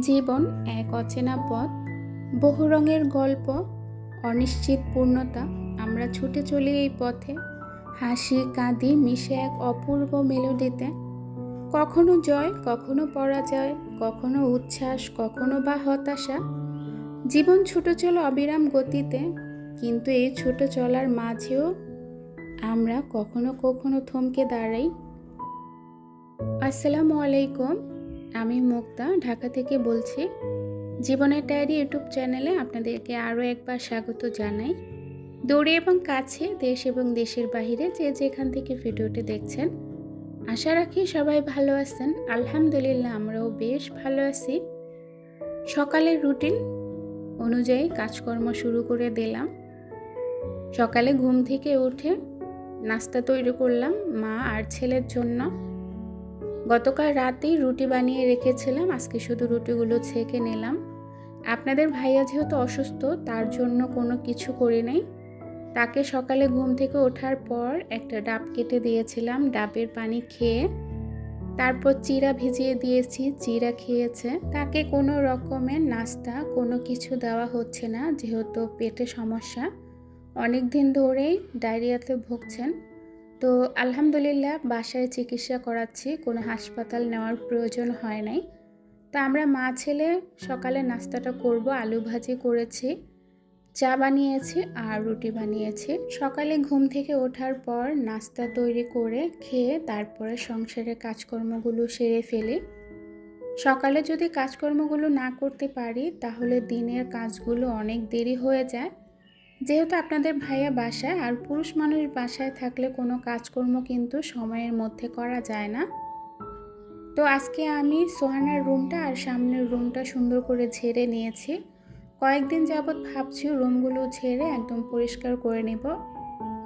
জীবন এক অচেনা পথ। বহু রঙের গল্প, অনিশ্চিত পূর্ণতা, আমরা ছুটে চলি এই পথে। হাসি, কাঁদি মিশে এক অপূর্ব মেলোডিতে। কখনো জয়, কখনো পরাজয়, কখনো উচ্ছ্বাস, কখনো বা হতাশা। জীবন ছুটো চলো অবিরাম গতিতে, কিন্তু এই ছোট চলার মাঝেও আমরা কখনো কখনো থমকে দাঁড়াই। আসসালামু আলাইকুম। আমি মুক্তা, ঢাকা থেকে বলছি। জীবনের ডায়েরি ইউটিউব চ্যানেলে আপনাদেরকে আরও একবার স্বাগত জানাই। দূরে এবং কাছে, দেশ এবং দেশের বাইরে যে যেখান থেকে ভিডিওটি দেখছেন, আশা রাখি সবাই ভালো আছেন। আলহামদুলিল্লাহ, আমরাও বেশ ভালো আছি। সকালের রুটিন অনুযায়ী কাজকর্ম শুরু করে দিলাম। সকালে ঘুম থেকে উঠে নাস্তা তৈরি করলাম মা আর ছেলের জন্য। গতকাল রাতেই রুটি বানিয়ে রেখেছিলাম, আজকে শুধু রুটিগুলো ছেঁকে নিলাম। আপনাদের ভাইয়া যেহেতু অসুস্থ, তার জন্য কোনো কিছু করি নাই। তাকে সকালে ঘুম থেকে ওঠার পর একটা ডাব কেটে দিয়েছিলাম, ডাবের পানি খেয়ে। তারপর চিরা ভিজিয়ে দিয়েছি, চিরা খেয়েছে। তাকে কোনো রকমের নাস্তা, কোনো কিছু দেওয়া হচ্ছে না, যেহেতু পেটে সমস্যা। অনেক দিন ধরেই ডায়রিয়াতে ভুগছেন। তো আলহামদুলিল্লাহ বাসায় চিকিৎসা করাচ্ছি, কোনো হাসপাতাল নেওয়ার প্রয়োজন হয় নাই। তো আমরা মা ছেলে সকালে নাস্তাটা করব, আলু ভাজি করেছি, চা বানিয়েছি আর রুটি বানিয়েছি। সকালে ঘুম থেকে ওঠার পর নাস্তা তৈরি করে খেয়ে তারপরে সংসারের কাজকর্মগুলো সেরে ফেলি। সকালে যদি কাজকর্মগুলো না করতে পারি, তাহলে দিনের কাজগুলো অনেক দেরি হয়ে যায়। যেহেতু আপনাদের ভাইয়া বাসায় আর পুরুষ মানুষ বাসায় থাকলে কোনো কাজকর্ম কিন্তু সময়ের মধ্যে করা যায় না। তো আজকে আমি সোহানার রুমটা আর সামনের রুমটা সুন্দর করে ঝেড়ে নিয়েছি। কয়েকদিন যাবৎ ভাবছি রুমগুলো ঝেড়ে একদম পরিষ্কার করে নেব।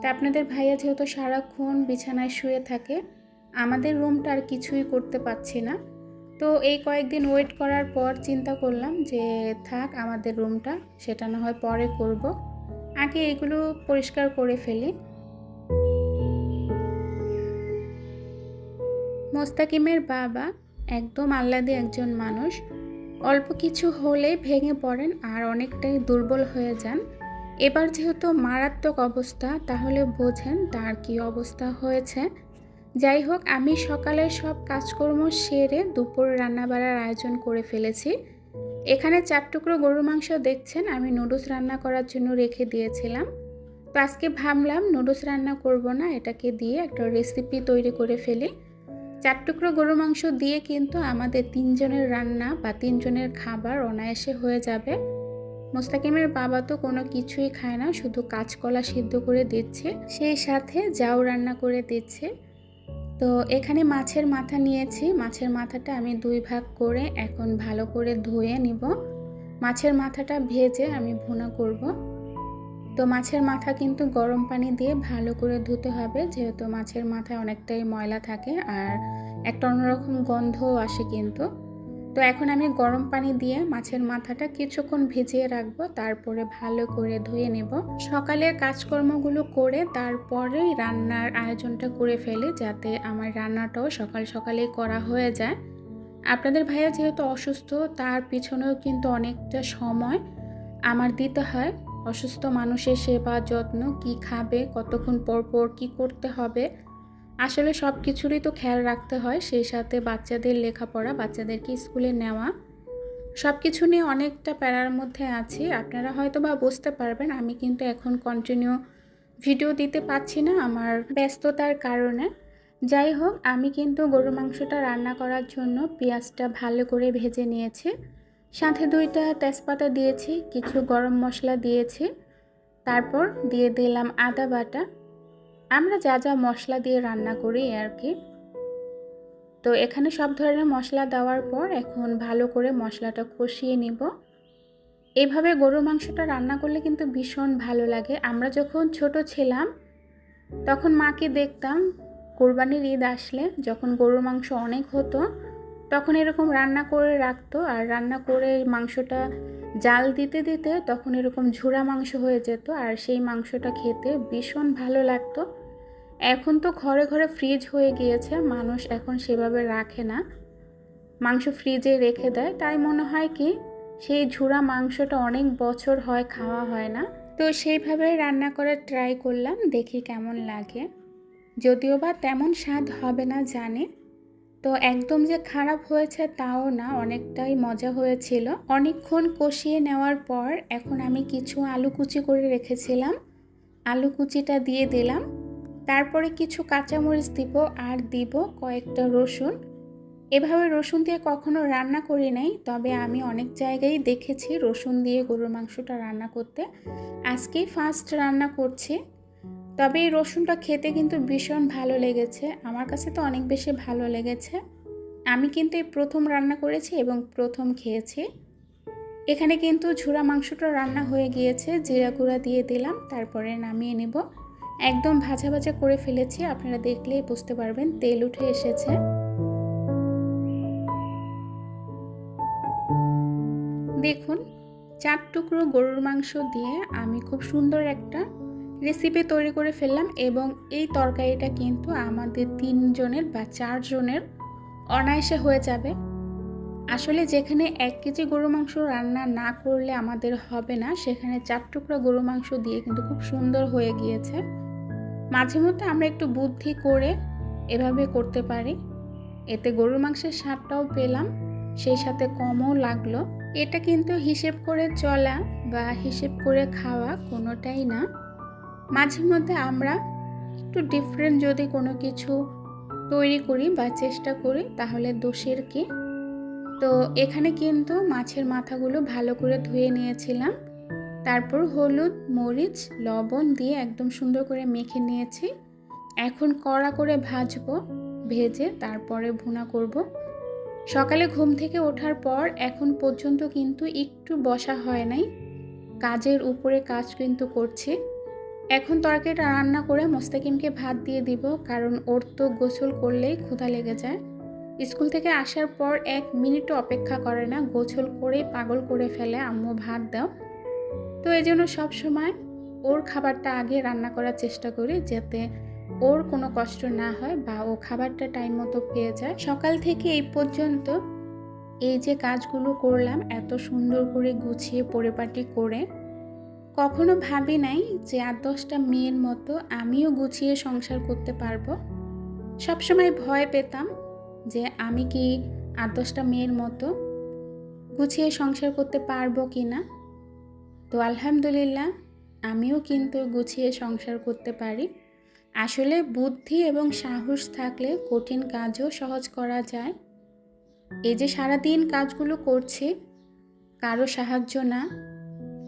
তা আপনাদের ভাইয়া যেহেতু সারাক্ষণ বিছানায় শুয়ে থাকে, আমাদের রুমটা আর কিছুই করতে পারছি না। তো এই কয়েকদিন ওয়েট করার পর চিন্তা করলাম যে থাক আমাদের রুমটা, সেটা না হয় পরে করব। আগে এগুলো পরিষ্কার করে ফেলি। মোস্তাকিমের বাবা একদম আহ্লাদে একজন মানুষ। অল্প কিছু হলেই ভেঙে পড়েন আর অনেকটাই দুর্বল হয়ে যান। এবার যেহেতু মারাত্মক অবস্থা, তাহলে বোঝেন তার কি অবস্থা হয়েছে। যাই হোক, আমি সকালে সব কাজকর্ম সেরে দুপুর রান্নাবাড়ার আয়োজন করে ফেলেছি। এখানে চার টুকরো গরুর মাংস দেখছেন, আমি নুডলস রান্না করার জন্য রেখে দিয়েছিলাম। তো আজকে ভাবলাম নুডলস রান্না করব না, এটাকে দিয়ে একটা রেসিপি তৈরি করে ফেলি। চার টুকরো গরুর মাংস দিয়ে কিন্তু আমাদের তিনজনের রান্না বা তিনজনের খাবার অনায়াসে হয়ে যাবে। মোস্তাকিমের বাবা তো কোনো কিছুই খায় না, শুধু কাঁচকলা সিদ্ধ করে দিচ্ছে, সেই সাথে যাও রান্না করে দিচ্ছে। তো এখানে মাছের মাথা নিয়েছি। মাছের মাথাটা আমি দুই ভাগ করে এখন ভালো করে ধুয়ে নিব। মাছের মাথাটা ভেজে আমি ভুনা করব। তো মাছের মাথা কিন্তু গরম পানি দিয়ে ভালো করে ধুতে হবে, যেহেতু মাছের মাথায় অনেকটাই ময়লা থাকে আর একটা অন্যরকম গন্ধও আসে কিন্তু। তো এখন আমি গরম পানি দিয়ে মাছের মাথাটা কিছুক্ষণ ভিজিয়ে রাখব, তারপরে ভালো করে ধুয়ে নেব। সকালের কাজকর্মগুলো করে তারপরেই রান্নার আয়োজনটা করে ফেলি, যাতে আমার রান্নাটাও সকাল সকালেই করা হয়ে যায়। আপনাদের ভাইয়া যেহেতু অসুস্থ, তার পিছনেও কিন্তু অনেকটা সময় আমার দিতে হয়। অসুস্থ মানুষের সেবা যত্ন, কি খাবে, কতক্ষণ পর পর কী করতে হবে আসলে সব কিছুরই তো খেয়াল রাখতে হয়, সেই সাথে বাচ্চাদের লেখাপড়া, বাচ্চাদেরকে স্কুলে নেওয়া। সব কিছু নিয়ে অনেকটা প্যারার মধ্যে আছি। আপনারা হয়তো বা বুঝতে পারবেন, আমি কিন্তু এখন কন্টিনিউ ভিডিও দিতে পারছি না আমার ব্যস্ততার কারণে। যাই হোক, আমি কিন্তু গরু মাংসটা রান্না করার জন্য পেঁয়াজটা ভালো করে ভেজে নিয়েছি। সাথে দুইটা তেজপাতা দিয়েছি, কিছু গরম মশলা দিয়েছি। তারপর দিয়ে দিলাম আদা বাটা। আমরা যা যা মশলা দিয়ে রান্না করি আর কি। তো এখানে সব ধরনের মশলা দেওয়ার পর এখন ভালো করে মশলাটা কষিয়ে নিব। এভাবে গরুর মাংসটা রান্না করলে কিন্তু ভীষণ ভালো লাগে। আমরা যখন ছোট ছিলাম, তখন মাকে দেখতাম কোরবানির ঈদ আসলে যখন গরুর মাংস অনেক হতো, তখন এরকম রান্না করে রাখতো আর রান্না করে মাংসটা জাল দিতে দিতে তখন এরকম ঝুড়া মাংস হয়ে যেত আর সেই মাংসটা খেতে ভীষণ ভালো লাগতো। এখন তো ঘরে ঘরে ফ্রিজ হয়ে গিয়েছে, মানুষ এখন সেভাবে রাখে না। মাংস ফ্রিজে রেখে দেয়, তাই মনে হয় কি, সেই ঝুরা মাংসটা অনেক বছর হয়, খাওয়া হয় না। তো সেইভাবে রান্না করে ট্রাই করলাম, দেখি কেমন লাগে। যদিও বা তেমন স্বাদ হবে না জানে, তো একদম যে খারাপ হয়েছে তাও না, অনেকটাই মজা হয়েছিল। অনেকক্ষণ কষিয়ে নেওয়ার পর, এখন আমি কিছু আলু কুচি করে রেখেছিলাম। আলু কুচিটা দিয়ে দিলাম। তারপরে কিছু কাঁচামরিচ দিব আর দিব কয়েকটা রসুন। এভাবে রসুন দিয়ে কখনো রান্না করি নাই, তবে আমি অনেক জায়গায় দেখেছি রসুন দিয়ে গরুর মাংসটা রান্না করতে। আজকেই ফার্স্ট রান্না করছি। তবে এই রসুনটা খেতে কিন্তু ভীষণ ভালো লেগেছে। আমার কাছে তো অনেক বেশি ভালো লেগেছে। আমি কিন্তু এই প্রথম রান্না করেছি এবং প্রথম খেয়েছি। এখানে কিন্তু ঝুরা মাংসটা রান্না হয়ে গিয়েছে, জিরা গুঁড়া দিয়ে দিলাম, তারপরে নামিয়ে নেব। একদম ভাজা ভাজা করে ফেলেছি, আপনারা দেখলেই বুঝতে পারবেন, তেল উঠে এসেছে। দেখুন, চার টুকরো গরুর মাংস দিয়ে আমি খুব সুন্দর একটা রেসিপি তৈরি করে ফেললাম এবং এই তরকারিটা কিন্তু আমাদের তিনজনের বা চারজনের অনায়াসে হয়ে যাবে। আসলে যেখানে এক কেজি গরু মাংস রান্না না করলে আমাদের হবে না, সেখানে চার টুকরা গরু মাংস দিয়ে কিন্তু খুব সুন্দর হয়ে গিয়েছে। মাঝে মধ্যে আমরা একটু বুদ্ধি করে এভাবে করতে পারি। এতে গরুর মাংসের স্বাদটাও পেলাম, সেই সাথে কমও লাগল। এটা কিন্তু হিসেব করে চলা বা হিসেব করে খাওয়া কোনোটাই না। মাঝে মধ্যে আমরা একটু ডিফারেন্ট যদি কোনো কিছু তৈরি করি বা চেষ্টা করি, তাহলে দোষের কি? তো এখানে কিন্তু মাছের মাথাগুলো ভালো করে ধুয়ে নিয়েছিলাম। তারপর হলুদ, মরিচ, লবণ দিয়ে একদম সুন্দর করে মেখে নিয়েছি। এখন কড়া করে ভাজবো, ভেজে তারপরে ভুনা করব। সকালে ঘুম থেকে ওঠার পর এখন পর্যন্ত কিন্তু একটু বসা হয় নাই। কাজের উপরে কাজ কিন্তু করছি। এখন তরকারিটা রান্না করে মোস্তাকিমকে ভাত দিয়ে দিব, কারণ ওর তো গোসল করলেই ক্ষুধা লেগে যায়। স্কুল থেকে আসার পর এক মিনিটও অপেক্ষা করে না, গোসল করেই পাগল করে ফেলে, আম্মু ভাত দাও। তো এই জন্য সবসময় ওর খাবারটা আগে রান্না করার চেষ্টা করি যাতে ওর কোনো কষ্ট না হয় বা ও খাবারটা টাইম মতো পেয়ে যায়। সকাল থেকে এই পর্যন্ত এই যে কাজগুলো করলাম, এত সুন্দর করে গুছিয়ে পরিপাটি করে কখনো ভাবি নাই যে আট দশটা মেয়ের মতো আমিও গুছিয়ে সংসার করতে পারব। সবসময় ভয় পেতাম যে আমি কি আট দশটা মেয়ের মতো গুছিয়ে সংসার করতে পারব কি না তো আলহামদুলিল্লাহ, আমিও কিন্তু গুছিয়ে সংসার করতে পারি। আসলে বুদ্ধি এবং সাহস থাকলে কঠিন কাজও সহজ করা যায়। এই যে সারাদিন কাজগুলো করছি, কারও সাহায্য না,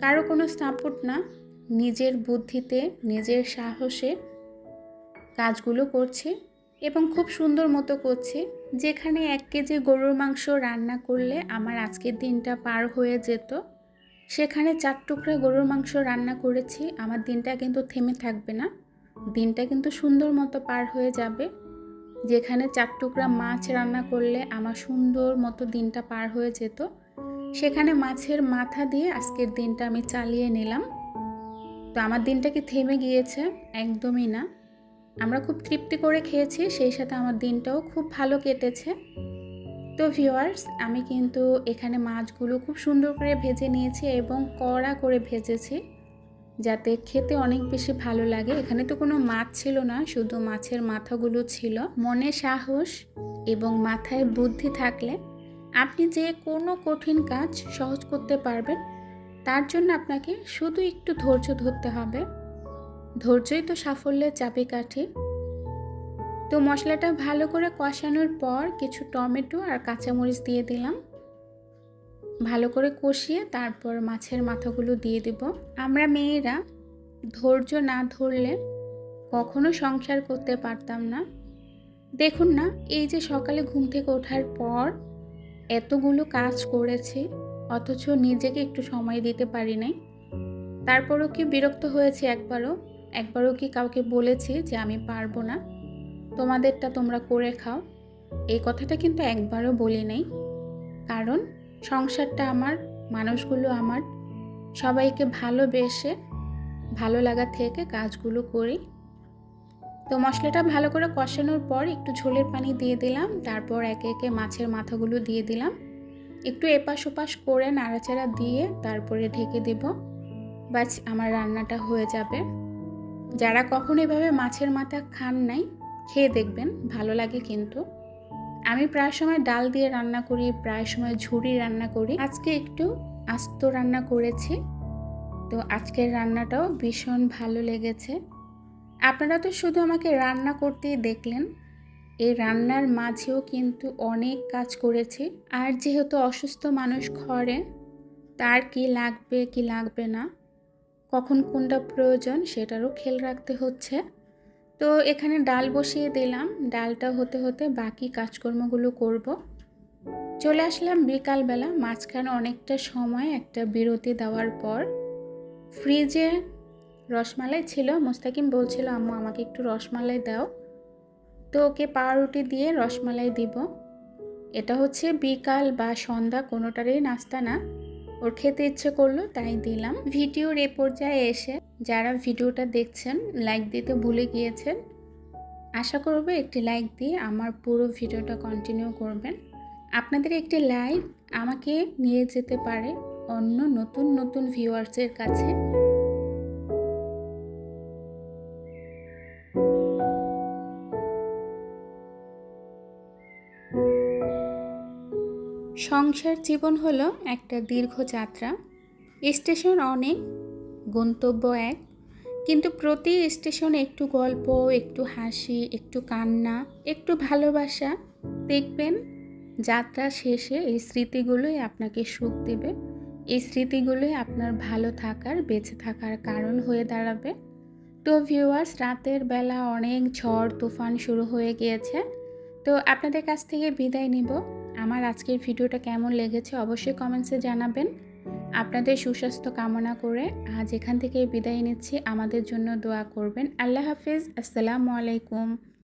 কারও কোনো সাপোর্ট না, নিজের বুদ্ধিতে, নিজের সাহসে কাজগুলো করছি এবং খুব সুন্দর মতো করছি, যেখানে এক কেজি গরুর মাংস রান্না করলে আমার আজকের দিনটা পার হয়ে যেত। সেখানে চার টুকরা গরুর মাংস রান্না করেছি। আমার দিনটা কিন্তু থেমে থাকবে না। দিনটা কিন্তু সুন্দর মতো পার হয়ে যাবে। যেখানে চার টুকরা মাছ রান্না করলে আমার সুন্দর মতো দিনটা পার হয়ে যেত, সেখানে মাছের মাথা দিয়ে আজকের দিনটা আমি চালিয়ে নিলাম। তো আমার দিনটা কি থেমে গিয়েছে? একদমই না। আমরা খুব তৃপ্তি করে খেয়েছি, সেই সাথে আমার দিনটাও খুব ভালো কেটেছে। তো ভিওয়ার্স আমি কিন্তু এখানে মাছগুলো খুব সুন্দর করে ভেজে নিয়েছি এবং কড়া করে ভেজেছি যাতে খেতে অনেক বেশি ভালো লাগে। এখানে তো কোনো মাছ ছিল না, শুধু মাছের মাথাগুলো ছিল। মনে সাহস এবং মাথায় বুদ্ধি থাকলে আপনি যে কোনো কঠিন কাজ সহজ করতে পারবেন, তার জন্য আপনাকে শুধু একটু ধৈর্য ধরতে হবে। ধৈর্যই তো সাফল্যের চাবিকাঠি। তো মশলাটা ভালো করে কষানোর পর কিছু টমেটো আর কাঁচামরিচ দিয়ে দিলাম। ভালো করে কষিয়ে তারপর মাছের মাথাগুলো দিয়ে দেব। আমরা মেয়েরা ধৈর্য না ধরলে কখনো সংসার করতে পারতাম না। দেখুন না, এই যে সকালে ঘুম থেকে ওঠার পর এতগুলো কাজ করেছি, অথচ নিজেকে একটু সময় দিতে পারি নাই। তারপরও কি বিরক্ত হয়েছে একবারও? একবারও কি কাউকে বলেছি যে আমি পারব না? তোমাদেরটা তোমরা করে খাও। এই কথাটা কিন্তু একবারও বলি নাই। কারণ সংসারটা আমার, মানুষগুলো আমার। সবাইকে ভালোবেসে, ভালো লাগা থেকে কাজগুলো করি। তো মশলাটা ভালো করে কষানোর পর একটু ঝোলের পানি দিয়ে দিলাম। তারপর একে একে মাছের মাথাগুলো দিয়ে দিলাম। একটু এপাশ ওপাশ করে নাড়াচাড়া দিয়ে তারপরে ঢেকে দেব। বাস আমার রান্নাটা হয়ে যাবে। যারা কখনো এভাবে মাছের মাথা খান নাই খেয়ে দেখবেন, ভালো লাগে কিন্তু। আমি প্রায় সময় ডাল দিয়ে রান্না করি, প্রায় সময় ঝুড়ি রান্না করি। আজকে একটু আস্ত রান্না করেছি। তো আজকের রান্নাটাও ভীষণ ভালো লেগেছে। আপনারা তো শুধু আমাকে রান্না করতেই দেখলেন, এই রান্নার মাঝেও কিন্তু অনেক কাজ করেছি। আর যেহেতু অসুস্থ মানুষ ঘরে, তার কি লাগবে কি লাগবে না, কখন কোনটা প্রয়োজন সেটারও খেয়াল রাখতে হচ্ছে। তো এখানে ডাল বসিয়ে দিলাম। ডালটা হতে হতে বাকি কাজকর্মগুলো করব। চলে আসলাম বিকালবেলা। মাঝখানে অনেকটা সময় একটা বিরতি দেওয়ার পর ফ্রিজে রসমালাই ছিল। মোস্তাকিম বলছিল, আম্মু, আমাকে একটু রসমালাই দাও। তো ওকে পাউরুটি দিয়ে রসমালাই দিব। এটা হচ্ছে বিকাল বা সন্ধ্যা, কোনোটারই নাস্তা না। ওর খেতে ইচ্ছে করল, তাই দিলাম। ভিডিওর এ পর্যায়ে এসে যারা ভিডিওটা দেখছেন লাইক দিতে ভুলে গিয়েছেন, আশা করব একটি লাইক দিয়ে আমার পুরো ভিডিওটা কন্টিনিউ করবেন। আপনাদের একটি লাইক আমাকে নিয়ে যেতে পারে অন্য নতুন নতুন ভিউয়ার্সের কাছে। সংসার জীবন হলো একটা দীর্ঘ যাত্রা। স্টেশন অনেক, গন্তব্য এক, কিন্তু প্রতি স্টেশনে একটু গল্প, একটু হাসি, একটু কান্না, একটু ভালোবাসা। দেখবেন, যাত্রা শেষে এই স্মৃতিগুলোই আপনাকে সুখ দেবে। এই স্মৃতিগুলোই আপনার ভালো থাকার, বেঁচে থাকার কারণ হয়ে দাঁড়াবে। তো ভিউয়ার্স রাতের বেলা অনেক ঝড়, তুফান শুরু হয়ে গিয়েছে। তো আপনাদের কাছ থেকে বিদায় নিব। আমার আজকের ভিডিওটা কেমন লেগেছে অবশ্যই কমেন্টসে জানাবেন। আপনাদের সুস্বাস্থ্য কামনা করে আজ এখান থেকে বিদায় নিচ্ছি। আমাদের জন্য দোয়া করবেন। আল্লাহ হাফিজ। আসসালামু আলাইকুম।